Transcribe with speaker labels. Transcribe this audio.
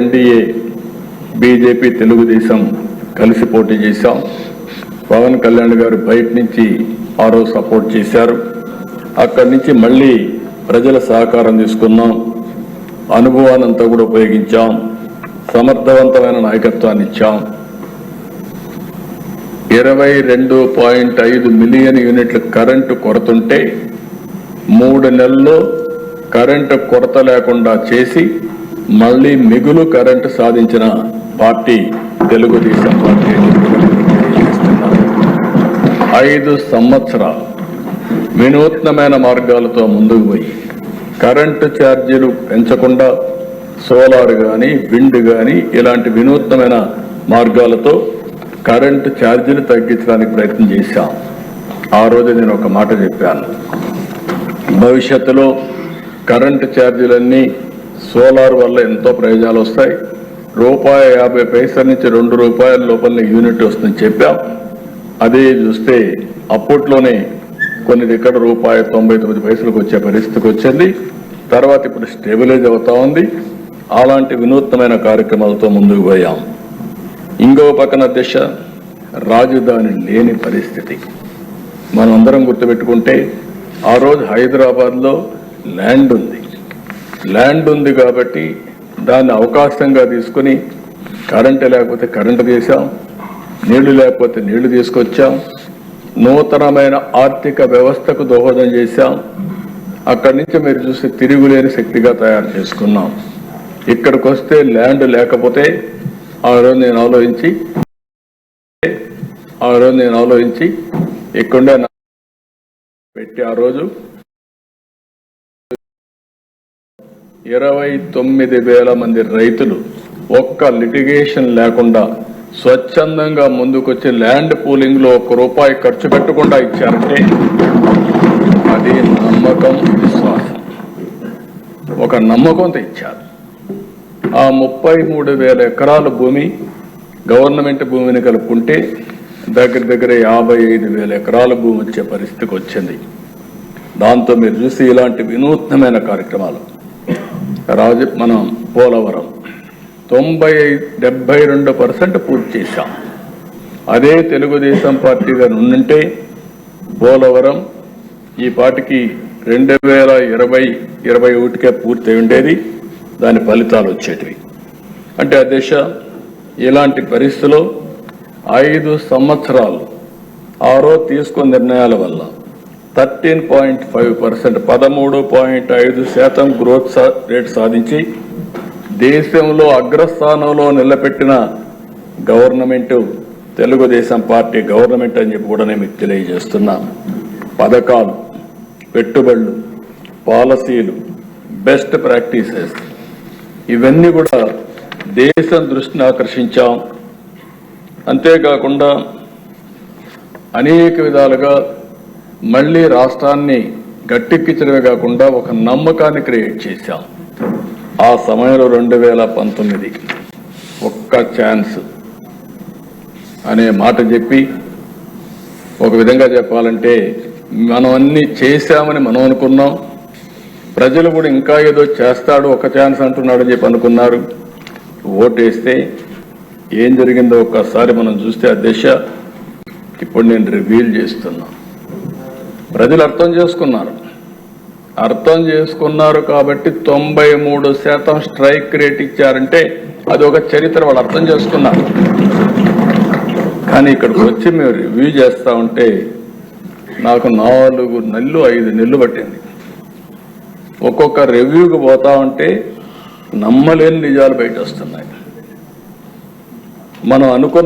Speaker 1: NDA BJP Telugu Desam కలిసి పోటీ చేశాం. పవన్ కళ్యాణ్ గారు బయట నుంచి ఆ రోజు సపోర్ట్ చేశారు. అక్కడి నుంచి మళ్ళీ ప్రజల సహకారం తీసుకున్నాం. అనుభవాన్ని కూడా ఉపయోగించాం. సమర్థవంతమైన నాయకత్వాన్ని ఇచ్చాం. ఇరవై రెండు పాయింట్ ఐదు మిలియన్ యూనిట్ల కరెంటు కొరతుంటే మూడు నెలల్లో కరెంటు కొరత లేకుండా చేసి మళ్ళీ మిగులు కరెంటు సాధించిన పార్టీ తెలుగుదేశం పార్టీ ఐదు సంవత్సరాలు వినూత్నమైన మార్గాలతో ముందుకు పోయి కరెంటు ఛార్జీలు పెంచకుండా సోలార్ కానీ విండ్ కానీ ఇలాంటి వినూత్నమైన మార్గాలతో కరెంటు ఛార్జీలు తగ్గించడానికి ప్రయత్నం చేశాం. ఆ రోజు నేను ఒక మాట చెప్పాను. భవిష్యత్తులో కరెంటు ఛార్జీలన్నీ సోలార్ వల్ల ఎంతో ప్రయోజనాలు వస్తాయి. రూపాయి యాభై పైసల నుంచి రెండు రూపాయల లోపల యూనిట్ వస్తుందని చెప్పాం. అదే చూస్తే అప్పట్లోనే కొన్ని దగ్గర రూపాయి తొంభై తొమ్మిది పైసలకు వచ్చే పరిస్థితికి వచ్చింది. తర్వాత ఇప్పుడు స్టెబిలైజ్ అవుతా ఉంది. అలాంటి వినూత్నమైన కార్యక్రమాలతో ముందుకు పోయాం. ఇంకో పక్కన దిశ రాజధాని లేని పరిస్థితి. మనం అందరం గుర్తుపెట్టుకుంటే ఆ రోజు హైదరాబాద్లో ల్యాండ్ ఉంది. ల్యాండ్ ఉంది కాబట్టి దాన్ని అవకాశంగా తీసుకుని కరెంటు లేకపోతే కరెంటు తీసాం నీళ్ళు లేకపోతే నీళ్ళు తీసుకొచ్చాం నూతనమైన ఆర్థిక వ్యవస్థకు దోహదం చేశాం. అక్కడి నుంచి మీరు చూస్తే తిరుగులేని శక్తిగా తయారు చేసుకున్నాం. ఇక్కడికి వస్తే ల్యాండ్ లేకపోతే ఆ రోజు నేను ఆలోచించి ఆ రోజు నేను ఆలోచించి ఇక్కడే పెట్టి ఆ రోజు ఇరవై తొమ్మిది వేల మంది రైతులు ఒక్క లిటిగేషన్ లేకుండా స్వచ్ఛందంగా ముందుకొచ్చి ల్యాండ్ పూలింగ్లో ఒక్క రూపాయి ఖర్చు పెట్టకుండా ఇచ్చారంటే అది నమ్మకం విశ్వాసం. ఒక నమ్మకంతో ఇచ్చారు. ఆ ముప్పై మూడు వేల ఎకరాల భూమి గవర్నమెంట్ భూమిని కలుపుకుంటే దగ్గర దగ్గర యాభై ఐదు వేల ఎకరాల భూమి వచ్చే పరిస్థితికి వచ్చింది. దాంతో మీరు చూసి ఇలాంటి వినూత్నమైన కార్యక్రమాలు. రాజు మనం పోలవరం. తొంభై డెబ్బై రెండు పర్సెంట్ పూర్తి చేశాం. అదే తెలుగుదేశం పార్టీగా నుండింటే పోలవరం ఈ పాటికి రెండు వేల ఇరవై ఇరవై ఒకటికే పూర్తి ఉండేది. దాని ఫలితాలు వచ్చేటివి. అంటే ఆ దిశ ఇలాంటి పరిస్థితిలో ఐదు సంవత్సరాలు ఆరో తీసుకున్న నిర్ణయాల వల్ల థర్టీన్ పాయింట్ ఫైవ్ పర్సెంట్ పదమూడు పాయింట్ ఐదు శాతం గ్రోత్ రేట్ సాధించి దేశంలో అగ్రస్థానంలో నిలబెట్టిన గవర్నమెంట్ తెలుగుదేశం పార్టీ గవర్నమెంట్ అని చెప్పి కూడా నేను మీకు తెలియజేస్తున్నా. పథకాలు పెట్టుబడులు పాలసీలు బెస్ట్ ప్రాక్టీసెస్ ఇవన్నీ కూడా దేశం దృష్టిని ఆకర్షించాం. అంతేకాకుండా అనేక విధాలుగా మళ్ళీ రాష్ట్రాన్ని గట్టెక్కించడమే కాకుండా ఒక నమ్మకాన్ని క్రియేట్ చేశాం. ఆ సమయంలో రెండు వేల పంతొమ్మిది ఒక్క ఛాన్స్ అనే మాట చెప్పి ఒక విధంగా చెప్పాలంటే మనం అన్ని చేశామని మనం అనుకున్నాం. ప్రజలు కూడా ఇంకా ఏదో చేస్తాడు ఒక ఛాన్స్ అంటున్నాడు అని చెప్పి అనుకున్నారు. ఓటేస్తే ఏం జరిగిందో ఒక్కసారి మనం చూస్తే ఆ దిశ. ఇప్పుడు నేను రివీల్ చేస్తున్నా. ప్రజలు అర్థం చేసుకున్నారు. అర్థం చేసుకున్నారు కాబట్టి తొంభై మూడు శాతం స్ట్రైక్ రేట్ ఇచ్చారంటే అది ఒక చరిత్ర వాళ్ళు అర్థం చేసుకున్నారు. కానీ ఇక్కడికి వచ్చి మేము రివ్యూ చేస్తూ ఉంటే నాకు నాలుగు నెలలు ఐదు నెలలు పట్టింది. ఒక్కొక్క రివ్యూకి పోతా ఉంటే నమ్మలేని నిజాలు బయట వస్తున్నాయి మనం అనుకున్న